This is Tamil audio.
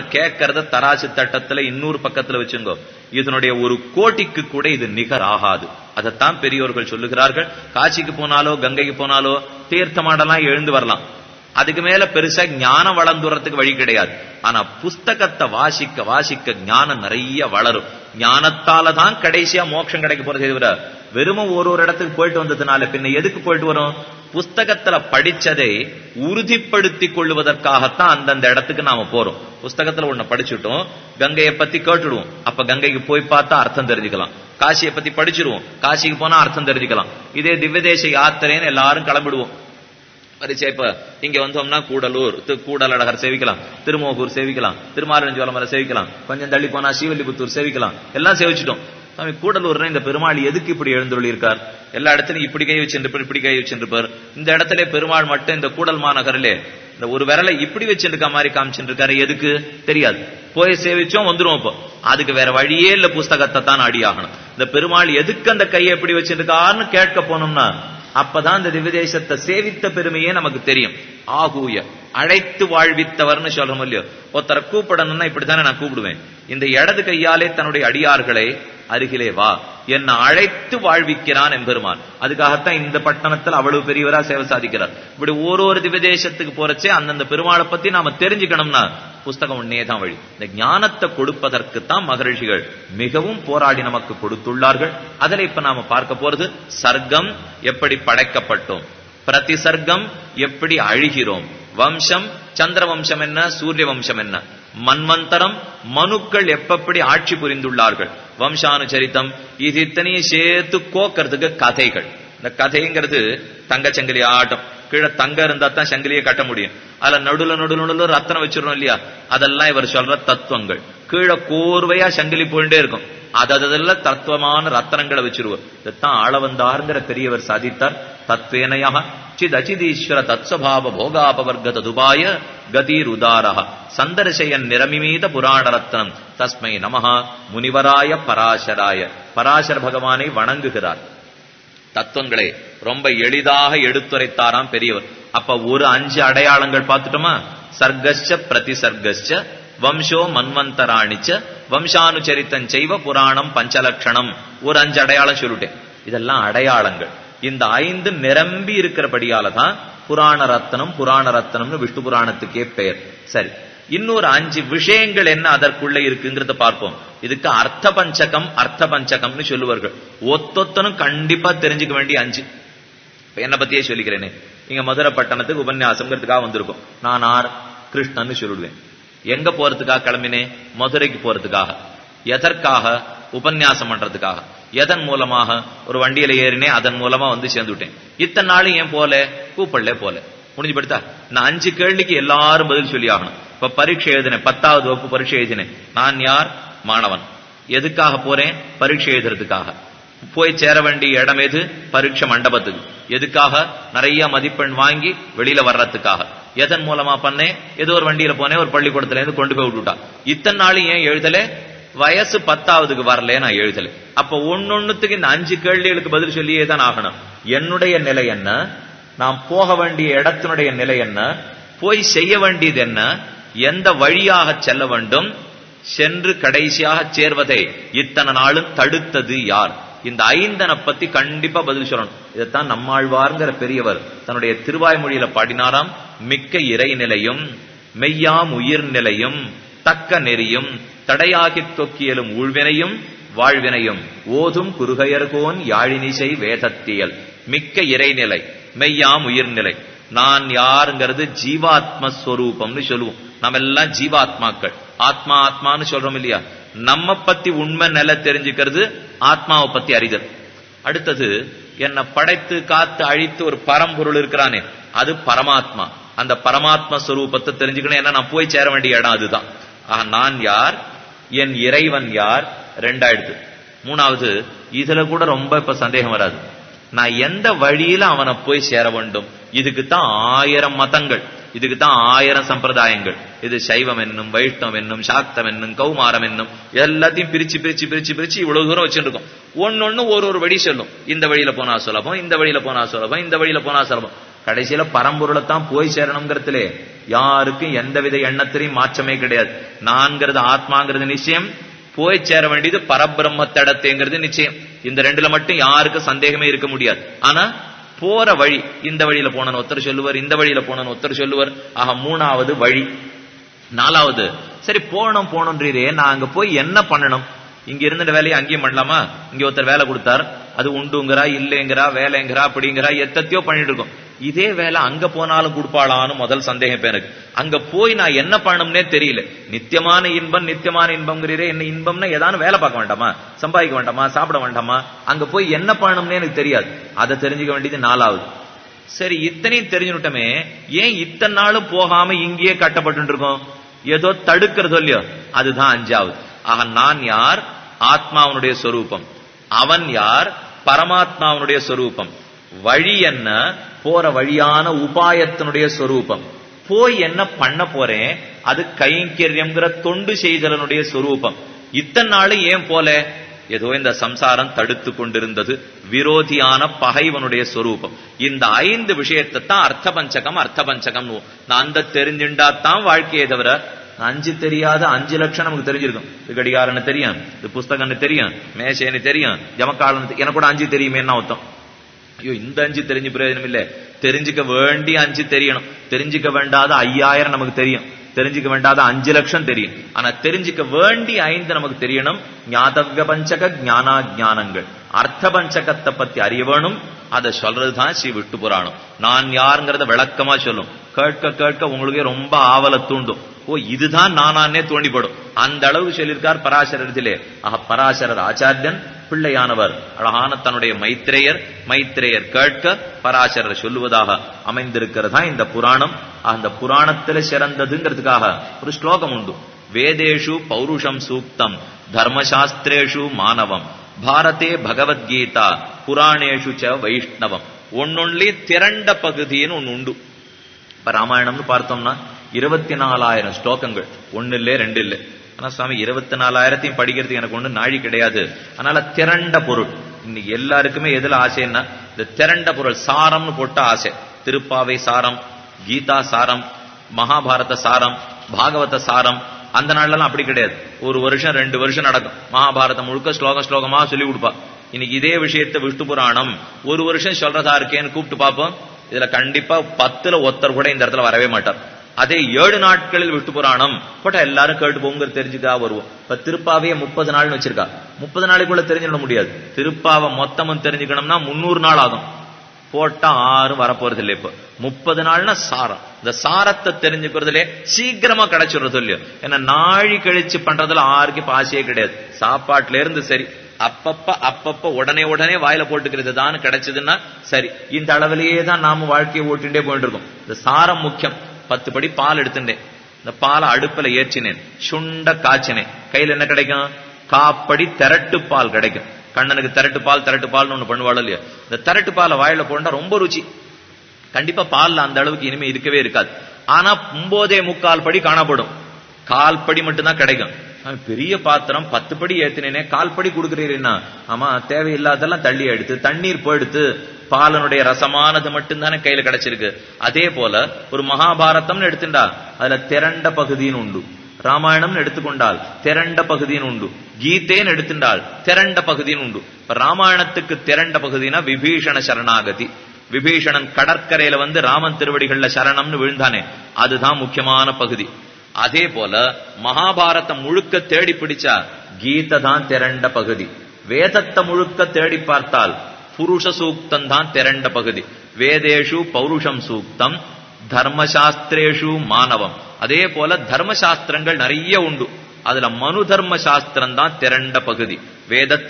கேட்கறத தராசு தட்டத்துல இன்னொரு பக்கத்துல வச்சுங்கோ. இதனுடைய ஒரு கோட்டிக்கு கூட இது நிகர் ஆகாது. அதைத்தான் பெரியோர்கள் சொல்லுகிறார்கள். காசிக்கு போனாலோ கங்கைக்கு போனாலோ தீர்த்தமாடலாம் எழுந்து வரலாம். அதுக்கு மேல பெருசா ஞானம் வளர்ந்துறதுக்கு வழி கிடையாது. ஆனா புஸ்தகத்தை வாசிக்க வாசிக்க ஞானம் நிறைய வளரும். ஞானத்தால தான் கடைசியா மோட்சம் கிடைக்க போறது தவிர வெறும ஒரு ஒரு இடத்துக்கு போயிட்டு வந்ததுனால பின்ன எதுக்கு போயிட்டு வரும்? புஸ்தகத்துல படிச்சதை உறுதிப்படுத்தி கொள்வதற்காகத்தான் அந்தந்த இடத்துக்கு நாம போறோம். புஸ்தகத்துல ஒண்ணு படிச்சுட்டோம் கங்கையை பத்தி கேட்டுடுவோம். அப்ப கங்கைக்கு போய் பார்த்தா அர்த்தம் தெரிஞ்சுக்கலாம். காசியை பத்தி படிச்சிருவோம் காசிக்கு போனா அர்த்தம் தெரிஞ்சுக்கலாம். இதே திவ்யதேச யாத்திரைன்னு எல்லாரும் கிளம்பிடுவோம். பரிச்சை இப்ப இங்க வந்தோம்னா கூடலூர் தி- கூடலழகர் சேவிக்கலாம் திருமோகூர் சேவிக்கலாம் திருமாரஞ்சோலமரை சேவிக்கலாம் கொஞ்சம் தள்ளி போனா ஸ்ரீவல்லிபுத்தூர் சேவிக்கலாம். எல்லாம் சேவிச்சிட்டோம். சாமி கூடலூர்ல இந்த பெருமாள் எதுக்கு இப்படி எழுந்துள்ளிருக்கார் எல்லா இடத்துலயும் இப்படி கை வச்சிருப்பார் இப்படி கை வச்சிருப்பார் இந்த இடத்துல பெருமாள் மட்டும் இந்த கூடல் மாநகரிலே இந்த ஒரு விரலை இப்படி வச்சிருக்க மாதிரி காமிச்சுட்டு இருக்காரு எதுக்கு? தெரியாது. போய் சேவிச்சோம் வந்துடும் இப்போ. அதுக்கு வேற வழியே இல்ல புஸ்தகத்தை தான் அடி ஆகணும் இந்த பெருமாள் எதுக்கு அந்த கையை எப்படி வச்சிருக்காருன்னு கேட்க போனோம்னா அப்பதான் இந்த திவ்யதேசத்தை சேவித்த பெருமையே நமக்கு தெரியும். ஆகூய. அழைத்து வாழ்வித்தவர்னு சொல்றோம் இல்லையோ? ஒருத்தரை கூப்பிடணும்னா இப்படித்தானே நான் கூப்பிடுவேன். இந்த இடது கையாலே தன்னுடைய அடியார்களை அருகிலே வா. என்னை அழைத்து வாழ்விக்கிறான் எம்பெருமான். அதுக்காகத்தான் இந்த பட்டணத்தில் அவ்வளவு பெரியவரா சேவை சாதிக்கிறார். இப்படி ஒரு ஒரு திவதேசத்துக்கு போறச்சே அந்தந்த பெருமாளை பத்தி நாம தெரிஞ்சுக்கணும்னா புஸ்தகம் ஒன்னே தான் வழி. இந்த ஞானத்தை கொடுப்பதற்கு தான் மகரிஷிகள் மிகவும் போராடி நமக்கு கொடுத்துள்ளார்கள். அதில் இப்ப நாம பார்க்க போறது சர்க்கம் எப்படி படைக்கப்பட்டோம். பிரதிசர்க்கம் எப்படி அழிகிறோம். வம்சம் சந்திர வம்சம் என்ன சூரிய வம்சம் என்ன? மன்மந்தரம் மனுக்கள் எப்பப்படி ஆட்சி புரிந்துள்ளார்கள்? வம்சானுச்சரித்தம் இது இத்தனையும் சேர்த்து கோக்கிறதுக்கு கதைகள். இந்த கதைங்கிறது தங்கச்சங்கிலி ஆட்டம். கீழே தங்க இருந்தா தான் சங்கிலியை கட்ட முடியும். அதுல நடுல நடுல நடுல ரத்தனம் வச்சிடணும் இல்லையா? அதெல்லாம் இவர் சொல்ற தத்துவங்கள். கீழே கோர்வையா சங்கிலி போயிட்டே இருக்கும். அததெல்லாம் தத்துவமான ரத்தனங்களை வச்சிருவார் இதைத்தான் ஆளவந்தாருங்கிற பெரியவர் சாதித்தார். தத்வேனயா சித் தத்ஸ்வபாவ போகாபவர்க ததுபாய கதீர் உதாரா சந்தர்சயன் நிரமிமீத புராண ரத்னம் தஸ்மை நமஹா. முனிவராய பராசராய. பராசர பகவானை வணங்குகிறார். தத்துவங்களை ரொம்ப எளிதாக எடுத்துரைத்தாராம் பெரியவர். அப்ப ஒரு அஞ்சு அடையாளங்கள் பார்த்துட்டோமா? பிரதி பிரதிசர்க்கஸ்ச வம்சோ மன்வந்தராணிச்ச வம்சானுச்சரித்தம் செய்வ புராணம் பஞ்சலட்சணம் ஒரு அஞ்சு அடையாளம் சொல்லிட்டேன். இதெல்லாம் அடையாளங்கள். இந்த ஐந்து நிரம்பி இருக்கிறபடியால தான் புராண ரத்தனம் புராண ரத்னம்னு விஷ்ணு புராணத்துக்கே பெயர். சரி இன்னொரு அஞ்சு விஷயங்கள் என்ன அதற்குள்ள இருக்குங்கிறத பார்ப்போம். இதுக்கு அர்த்த பஞ்சகம் அர்த்த பஞ்சகம்னு சொல்லுவார்கள். ஒத்தொத்தனும் கண்டிப்பா தெரிஞ்சுக்க வேண்டிய அஞ்சு. என்ன பத்தியே சொல்லிக்கிறேனே. இங்க மதுரை பட்டணத்துக்கு உபன்யாசம்ங்கிறதுக்காக வந்திருக்கோம். நான் ஆர் கிருஷ்ணன்னு சொல்லிடுவேன். எங்க போறதுக்காக கிளம்பினேன்? மதுரைக்கு போறதுக்காக. எதற்காக? உபன்யாசம் பண்றதுக்காக. எதன் மூலமாக? ஒரு வண்டியில ஏறினேன் அதன் மூலமா வந்து சேர்ந்துட்டேன். இத்தனை நாளும் ஏன் போல கூப்பிடல போல முடிஞ்சு படுத்தா நான் அஞ்சு கேள்விக்கு எல்லாரும் பதில் சொல்லி ஆகணும். இப்ப பரீட்சை எழுதினேன் பத்தாவது வகுப்பு பரீட்சை எழுதினேன். நான் யார்? மாணவன். எதுக்காக போறேன்? பரீட்சை எழுதுறதுக்காக. போய் சேர வேண்டிய இடம் எது? பரீட்சை மண்டபத்துக்கு. எதுக்காக? நிறைய மதிப்பெண் வாங்கி வெளியில வர்றதுக்காக. எதன் மூலமா பண்ணேன்? ஏதோ ஒரு வண்டியில போனேன் ஒரு பள்ளிக்கூடத்துல இருந்து கொண்டு போய் விட்டுட்டா. இத்தனை நாளும் ஏன் எழுதல? வயசு பத்தாவதுக்கு வரல நான் எழுதல. அப்ப ஒன்னொன்னுத்துக்கு இந்த அஞ்சு கேள்விகளுக்கு பதில் சொல்லியே தான் ஆகணும். என்னுடைய நிலை என்ன? நாம் போக வேண்டிய இடத்தினுடைய நிலை என்ன? போய் செய்ய வேண்டியது என்ன? எந்த வழியாக செல்ல வேண்டும்? சென்று கடைசியாக சேர்வதை. இத்தனை நாளும் தடுத்தது யார்? இந்த ஐந்தனை பத்தி கண்டிப்பா பதில் சொல்லணும். இதைத்தான் நம்மாழ்வார்ங்கிற பெரியவர் தன்னுடைய திருவாய்மொழியில பாடினாராம் மிக்க இறைநிலையும் மெய்யாம் உயிர் நிலையும் தக்க நெறியும் தடையாகித் தொக்கியலும் ஊழ்வினையும் வாழ்வினையும் ஓதும் குறுகையர்கோன் யாழினிசை வேதத்தியல். மிக்க இறைநிலை மெய்யாம் உயிர்நிலை. நான் யாருங்கிறது ஜீவாத்மஸ்வரூபம்னு சொல்லுவோம். நம்ம எல்லாம் ஜீவாத்மாக்கள். ஆத்மா ஆத்மான்னு சொல்றோம் இல்லையா? நம்ம பத்தி உண்மை நிலை தெரிஞ்சுக்கிறது ஆத்மாவை பத்தி அறிதல். அடுத்தது என்னை படைத்து காத்து அழித்து ஒரு பரம்பொருள் இருக்கிறானே அது பரமாத்மா. அந்த பரமாத்மா ஸ்வரூபத்தை தெரிஞ்சுக்கணும் ஏன்னா நான் போய் சேர வேண்டிய இடம் அதுதான். ஆஹ் நான் யார்? என் இறைவன் யார்? ரெண்டாயிடுது. மூணாவது இதுல கூட ரொம்ப இப்ப சந்தேகம் வராது. நான் எந்த வழியில அவனை போய் சேர வேண்டும்? இதுக்கு தான் ஆயிரம் மதங்கள். இதுக்கு தான் ஆயிரம் சம்பிரதாயங்கள். இது சைவம் என்னும் வைஷ்ணவம் என்னும் சாக்தம் என்னும் கௌமாரம் என்னும் எல்லாத்தையும் பிரிச்சு பிரிச்சு பிரிச்சு பிரிச்சு இவ்வளவு தூரம் வச்சுருக்கோம் ஒன்னொன்னு ஒரு ஒரு வழி சொல்லும். இந்த வழியில போனா சுலபம் இந்த வழியில போனா சுலபம் இந்த வழியில போனா சுலபம். கடைசியில பரம்பொருளை தான் போய் சேரணுங்கிறதுலே யாருக்கும் எந்தவித எண்ணத்திலையும் மாற்றமே கிடையாது. நான்கிறது ஆத்மாங்கிறது நிச்சயம். போய் சேர வேண்டியது பரபிரம்ம தடத்தைங்கிறது நிச்சயம். இந்த ரெண்டுல மட்டும் யாருக்கும் சந்தேகமே இருக்க முடியாது. ஆனா போற வழி இந்த வழியில போனன்னு ஒருத்தர் சொல்லுவார் இந்த வழியில போனன்னு ஒருத்தர் சொல்லுவார். ஆக மூணாவது வழி. நாலாவது சரி போனோம் போனோன்றீரே நான் அங்க போய் என்ன பண்ணணும்? இங்க இருந்த வேலையை அங்கேயும் பண்ணலாமா? இங்க ஒருத்தர் வேலை கொடுத்தார். அது உண்டுங்கிறா இல்லைங்கிறா வேலைங்கிறா அப்படிங்கிறா எத்தத்தையோ பண்ணிட்டு இருக்கோம். இதே வேலை அங்க போனாலும் கொடுப்பாளான்னு முதல் சந்தேகம் பேருக்கு எனக்கு. அங்க போய் நான் என்ன பண்ணணும்னே தெரியல. நித்தியமான இன்பம் நித்தியமான இன்பம்ங்கிறீரே என்ன இன்பம்னா ஏதாவது வேலை பார்க்க வேண்டாமா? சம்பாதிக்க வேண்டாமா? சாப்பிட வேண்டாமா? அங்க போய் என்ன பண்ணணும்னே எனக்கு தெரியாது. அதை தெரிஞ்சுக்க வேண்டியது நாலாவது. சரி இத்தனையும் தெரிஞ்சுட்டமே ஏன் இத்தனை நாளும் போகாம இங்கேயே கட்டப்பட்டு இருக்கோம் ஏதோ தடுக்கிறது இல்லையோ? அதுதான் அஞ்சாவது. ஆக நான் யார்? ஆத்மாவனுடைய சொரூபம். அவன் யார்? பரமாத்மாவனுடைய சொரூபம். வழி என்ன? போற வழியான உபாயத்தினுடைய சொரூபம். போய் என்ன பண்ண போறேன் அது கைங்கரியம்ங்கிற தொண்டு செய்தலனுடைய சொரூபம். இத்தனை நாளும் ஏன் போல? ஏதோ இந்த சம்சாரம் தடுத்து கொண்டிருந்தது விரோதியான பகைவனுடைய சொரூபம். இந்த ஐந்து விஷயத்தை தான் அர்த்த பஞ்சகம் அர்த்த பஞ்சகம் நான் அந்த தெரிஞ்சுண்டா தான் வாழ்க்கையை தவிர அஞ்சு தெரியாத அஞ்சு லட்சம் நமக்கு தெரிஞ்சிருக்கும். இது கடிகாரன்னு தெரியும் இது புஸ்தகம்னு தெரியும் மேசேன்னு தெரியும் ஜமக்காலன்னு எனக்கு கூட அஞ்சு தெரியுமே என்ன அர்த்தம். ஐயோ இந்த அஞ்சு தெரிஞ்சு பிரயோஜனம் இல்ல தெரிஞ்சுக்க வேண்டிய அஞ்சு தெரியணும் தெரிஞ்சுக்க வேண்டாத ஐயாயிரம் நமக்கு தெரியும் தெரிஞ்சுக்க வேண்டாத அஞ்சு லட்சம் தெரியும் ஆனா தெரிஞ்சுக்க வேண்டிய ஐந்து நமக்கு தெரியணும் ஞாதவ்ய பஞ்சக ஞானா ஜானங்கள் அர்த்த பஞ்சகத்தை பத்தி அறிய வேணும் அதை சொல்றதுதான் ஸ்ரீ விட்டு புராணம் நான் யாருங்கிறத விளக்கமா சொல்லும் கேட்க கேட்க உங்களுக்கே ரொம்ப ஆவல தூண்டும் ஓ இதுதான் நானானே தோண்டிப்படும் அந்த அளவுக்கு சொல்லியிருக்கார் பராசரத்திலே ஆக பராசரர் ஆச்சாரியன் பிள்ளையானவர். அழகான தன்னுடைய மைத்திரேயர் மைத்ரேயர் கேட்க பராசரர் சொல்லுவதாக அமைந்திருக்கிறதா இந்த புராணம்? அந்த புராணத்துல சிறந்ததுங்கிறதுக்காக ஒரு ஸ்லோகம் உண்டு. வேதேஷு பௌருஷம் சூக்தம் தர்மசாஸ்திரேஷு மானவம் பாரதே பகவத்கீதா புராணேஷு ச வைஷ்ணவம். ஒன்னொன்லி திரண்ட பகுதின்னு ஒண்ணு உண்டு. இப்ப ராமாயணம்னு பார்த்தோம்னா இருபத்தி நாலாயிரம் ஸ்லோகங்கள். ஒன்னு இல்ல ரெண்டு இல்லை ஆனா சுவாமி இருபத்தி நாலாயிரத்தையும் படிக்கிறதுக்கு எனக்கு ஒண்ணு நாழி கிடையாது. அதனால திரண்ட பொருள். இன்னைக்கு எல்லாருக்குமே எதுல ஆசைன்னா இந்த திரண்ட பொருள் சாரம்னு போட்ட ஆசை. திருப்பாவை சாரம் கீதா சாரம் மகாபாரத சாரம் பாகவத சாரம் அந்த நாள்லாம் அப்படி கிடையாது. ஒரு வருஷம் ரெண்டு வருஷம் நடக்கும். மகாபாரதம் முழுக்க ஸ்லோகம் ஸ்லோகமா சொல்லி கொடுப்பா. இன்னைக்கு இதே விஷயத்தை விஷ்ணு புராணம் ஒரு வருஷம் சொல்றதா இருக்கேன்னு கூப்பிட்டு பார்ப்போம். இதுல கண்டிப்பா பத்துல ஒருத்தர் கூட இந்த இடத்துல வரவே மாட்டார். அதே ஏழு நாட்களில் விட்டு புராணம் போட்டா எல்லாரும் கேட்டு போங்க தெரிஞ்சுக்கா வருவோம். இப்ப திருப்பாவையே முப்பது நாள்னு வச்சிருக்கா. முப்பது நாளைக்குள்ள தெரிஞ்சிட முடியாது. திருப்பாவை மொத்தமும் தெரிஞ்சுக்கணும்னா முன்னூறு நாள் ஆகும். போட்டா ஆறும் வரப்போறது இல்லை இப்ப. முப்பது நாள்னா சாரம். இந்த சாரத்தை தெரிஞ்சுக்கிறதுலே சீக்கிரமா கிடைச்சிடுறது இல்லையோ. ஏன்னா நாழி கழிச்சு பண்றதுல ஆருக்கு இப்ப ஆசையே கிடையாது. சாப்பாட்டுல இருந்து சரி. அப்பப்ப அப்பப்ப உடனே உடனே வாயில போட்டுக்கிறது தான் கிடைச்சதுன்னா சரி. இந்த அளவிலேயே தான் நாம வாழ்க்கையை ஓட்டிண்டே போயிட்டு இருக்கோம். இந்த சாரம் முக்கியம். பத்து படி பால் எடுத்துட்டேன். இந்த பாலை அடுப்புல ஏற்றினேன். சுண்ட காய்ச்சினேன். கையில என்ன கிடைக்கும்? காப்படி திரட்டு பால் கிடைக்கும். கண்ணனுக்கு திரட்டு பால் திரட்டு பால்னு ஒண்ணு பண்ணுவாள் இல்லையா? இந்த திரட்டு பாலை வாயில போண்டா ரொம்ப ருச்சி. கண்டிப்பா பால்ல அந்த அளவுக்கு இனிமே இருக்கவே இருக்காது. ஆனா ஒன்பதே முக்கால் படி காணப்படும். கால் படி மட்டும்தான் கிடைக்கும். பெரிய பாத்திரம் பத்து படி ஏத்தினேனே கால் படி கொடுக்குறீங்கன்னா ஆமா தேவையில்லாதெல்லாம் தள்ளி எடுத்து தண்ணீர் போயிடுத்து பாலனுடைய ரசமானது மட்டும்தானே கையில கிடைச்சிருக்கு. அதே போல ஒரு மகாபாரதம்னு எடுத்துட்டா அதுல திரண்ட பகுதின்னு உண்டு. ராமாயணம்னு எடுத்துக்கொண்டால் திரண்ட பகுதின்னு உண்டு. கீதேன்னு எடுத்துட்டால் திரண்ட பகுதின்னு உண்டு. இப்ப ராமாயணத்துக்கு திரண்ட பகுதினா விபீஷண சரணாகதி. விபீஷணன் கடற்கரையில வந்து ராமன் திருவடிகள்ல சரணம்னு விழுந்தானே அதுதான் முக்கியமான பகுதி. அதே போல மகாபாரதம் முழுக்க தேடி பிடிச்சா கீதை தான் திரண்ட பகுதி. வேதத்தை முழுக்க தேடி பார்த்தால் புருஷ சூக்தம் தான் திரண்ட பகுதி. வேதேஷு பௌருஷம் சூக்தம் தர்மசாஸ்திரேஷு மானவம் அதே போல தர்மசாஸ்திரங்கள் நிறைய உண்டு. அதுல மனு தர்ம சாஸ்திரம் தான் திரண்ட பகுதி. வேதத்தை